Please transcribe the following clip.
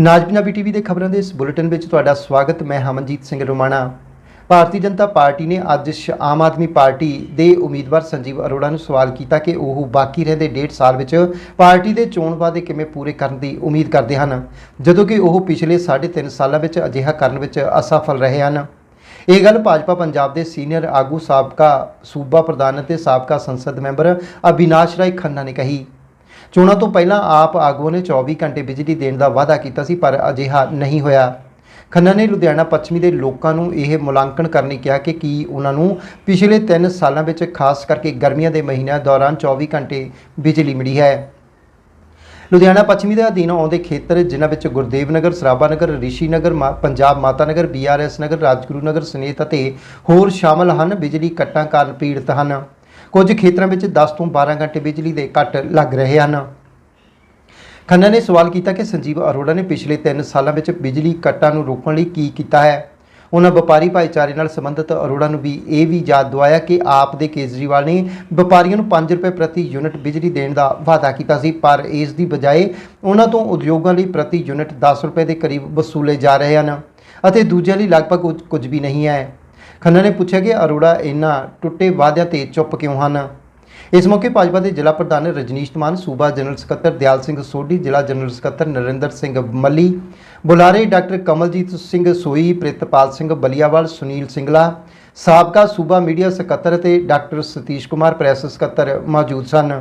ਨਾਜ Punjabi TV ਦੇ ਖਬਰਾਂ ਦੇ ਇਸ ਬੁਲੇਟਿਨ ਵਿੱਚ ਤੁਹਾਡਾ ਸਵਾਗਤ, ਮੈਂ ਹਮਨਜੀਤ ਸਿੰਘ ਰੋਮਾਣਾ। ਭਾਰਤੀ ਜਨਤਾ ਪਾਰਟੀ ਨੇ ਅੱਜ ਸ਼- ਆਮ ਆਦਮੀ ਪਾਰਟੀ ਦੇ ਉਮੀਦਵਾਰ ਸੰਜੀਵ ਅਰੋੜਾ ਨੂੰ ਸਵਾਲ ਕੀਤਾ ਕਿ ਉਹ ਬਾਕੀ ਰਹਿੰਦੇ ਡੇਢ ਸਾਲ ਵਿੱਚ ਪਾਰਟੀ ਦੇ ਚੋਣ ਵਾਅਦੇ ਕਿਵੇਂ ਪੂਰੇ ਕਰਨ ਦੀ ਉਮੀਦ ਕਰਦੇ ਹਨ, ਜਦੋਂ ਕਿ ਉਹ ਪਿਛਲੇ 3.5 ਸਾਲਾਂ ਵਿੱਚ ਅਜਿਹਾ ਕਰਨ ਵਿੱਚ ਅਸਫਲ ਰਹੇ ਹਨ। ਇਹ ਗੱਲ ਭਾਜਪਾ ਪੰਜਾਬ ਦੇ ਸੀਨੀਅਰ ਆਗੂ ਸਾਬਕਾ ਸੂਬਾ ਪ੍ਰਧਾਨ ਅਤੇ ਸਾਬਕਾ ਸੰਸਦ ਮੈਂਬਰ ਅਬਿਨਾਸ਼ ਰਾਏ ਖੰਨਾ ਨੇ ਕਹੀ। ਚੋਣਾਂ ਤੋਂ ਪਹਿਲਾਂ ਆਪ ਆਗੂਆਂ ਨੇ 24 ਘੰਟੇ ਬਿਜਲੀ ਦੇਣ ਦਾ ਵਾਅਦਾ ਕੀਤਾ ਸੀ, ਪਰ ਅਜਿਹਾ ਨਹੀਂ ਹੋਇਆ। ਖੰਨਾ ਨੇ ਲੁਧਿਆਣਾ ਪੱਛਮੀ ਦੇ ਲੋਕਾਂ ਨੂੰ ਇਹ ਮੁਲਾਂਕਣ ਕਰਨ ਲਈ ਕਿਹਾ ਕਿ ਕੀ ਉਹਨਾਂ ਨੂੰ ਪਿਛਲੇ 3 ਸਾਲਾਂ ਵਿੱਚ ਖਾਸ ਕਰਕੇ ਗਰਮੀਆਂ ਦੇ ਮਹੀਨਿਆਂ ਦੌਰਾਨ 24 ਘੰਟੇ ਬਿਜਲੀ ਮਿਲੀ ਹੈ। ਲੁਧਿਆਣਾ ਪੱਛਮੀ ਦੇ ਅਧੀਨ ਆਉਂਦੇ ਖੇਤਰ, ਜਿਨ੍ਹਾਂ ਵਿੱਚ ਗੁਰਦੇਵ ਨਗਰ, ਸਰਾਭਾ ਨਗਰ, ਰਿਸ਼ੀ ਨਗਰ, ਮਾ- ਪੰਜਾਬ ਮਾਤਾ ਨਗਰ ਬੀਆਰਐਸ ਨਗਰ, ਰਾਜਗੁਰੂ ਨਗਰ ਸਨੇਤ ਅਤੇ ਹੋਰ ਸ਼ਾਮਲ ਹਨ ਬਿਜਲੀ ਕੱਟਾਂ ਕਾਰਨ ਪੀੜਤ ਹਨ। ਕੁਝ ਖੇਤਰਾਂ ਵਿੱਚ 10 ਤੋਂ 12 ਘੰਟੇ ਬਿਜਲੀ ਦੇ ਕੱਟ ਲੱਗ ਰਹੇ ਹਨ। ਖੰਨਾ ਨੇ ਸਵਾਲ ਕੀਤਾ ਕਿ ਸੰਜੀਵ ਅਰੋੜਾ ਨੇ ਪਿਛਲੇ 3 ਸਾਲਾਂ ਵਿੱਚ ਬਿਜਲੀ ਕੱਟਾਂ ਨੂੰ ਰੋਕਣ ਲਈ ਕੀ ਕੀਤਾ ਹੈ। ਉਹਨਾਂ ਵਪਾਰੀ ਭਾਈਚਾਰੇ ਨਾਲ ਸੰਬੰਧਿਤ ਅਰੋੜਾ ਨੂੰ ਵੀ ਇਹ ਵੀ ਯਾਦ ਦਵਾਇਆ ਕਿ ਆਪ ਦੇ ਕੇਜਰੀਵਾਲ ਨੇ ਵਪਾਰੀਆਂ ਨੂੰ 5 ਰੁਪਏ ਪ੍ਰਤੀ ਯੂਨਿਟ ਬਿਜਲੀ ਦੇਣ ਦਾ ਵਾਅਦਾ ਕੀਤਾ ਸੀ, ਪਰ ਇਸ ਦੀ ਬਜਾਏ ਉਹਨਾਂ ਤੋਂ ਉਦਯੋਗਾਂ ਲਈ ਪ੍ਰਤੀ ਯੂਨਿਟ 10 ਰੁਪਏ ਦੇ ਕਰੀਬ ਵਸੂਲੇ ਜਾ ਰਹੇ ਹਨ ਅਤੇ ਦੂਜਿਆਂ ਲਈ ਲਗਭਗ ਕੁਝ- ਕੁਝ ਵੀ ਨਹੀਂ ਹੈ। ਖੰਨਾ ਨੇ ਪੁੱਛਿਆ ਕਿ ਅਰੋੜਾ ਇਹਨਾਂ ਟੁੱਟੇ ਵਾਅਦਿਆਂ ਤੇ ਚੁੱਪ ਕਿਉਂ ਹਨ? ਇਸ ਮੌਕੇ ਭਾਜਪਾ ਦੇ ਜ਼ਿਲ੍ਹਾ ਪ੍ਰਧਾਨ ਰਜਨੀਸ਼ ਮਾਨ, ਸੂਬਾ ਜਨਰਲ ਸਕੱਤਰ ਦਿਆਲ ਸਿੰਘ ਸੋਢੀ, ਜ਼ਿਲ੍ਹਾ ਜਨਰਲ ਸਕੱਤਰ ਨਰਿੰਦਰ ਸਿੰਘ ਮੱਲੀ, ਬੁਲਾਰੇ ਡਾਕਟਰ ਕਮਲਜੀਤ ਸਿੰਘ ਸੋਈ, ਪ੍ਰਿਤਪਾਲ ਸਿੰਘ ਬਲੀਆਵਾਲ, ਸੁਨੀਲ ਸਿੰਗਲਾ, ਸਾਬਕਾ ਸੂਬਾ ਮੀਡੀਆ ਸਕੱਤਰ ਅਤੇ ਡਾਕਟਰ ਸਤੀਸ਼ ਕੁਮਾਰ, ਪ੍ਰੈਸ ਸਕੱਤਰ ਮੌਜੂਦ ਸਨ।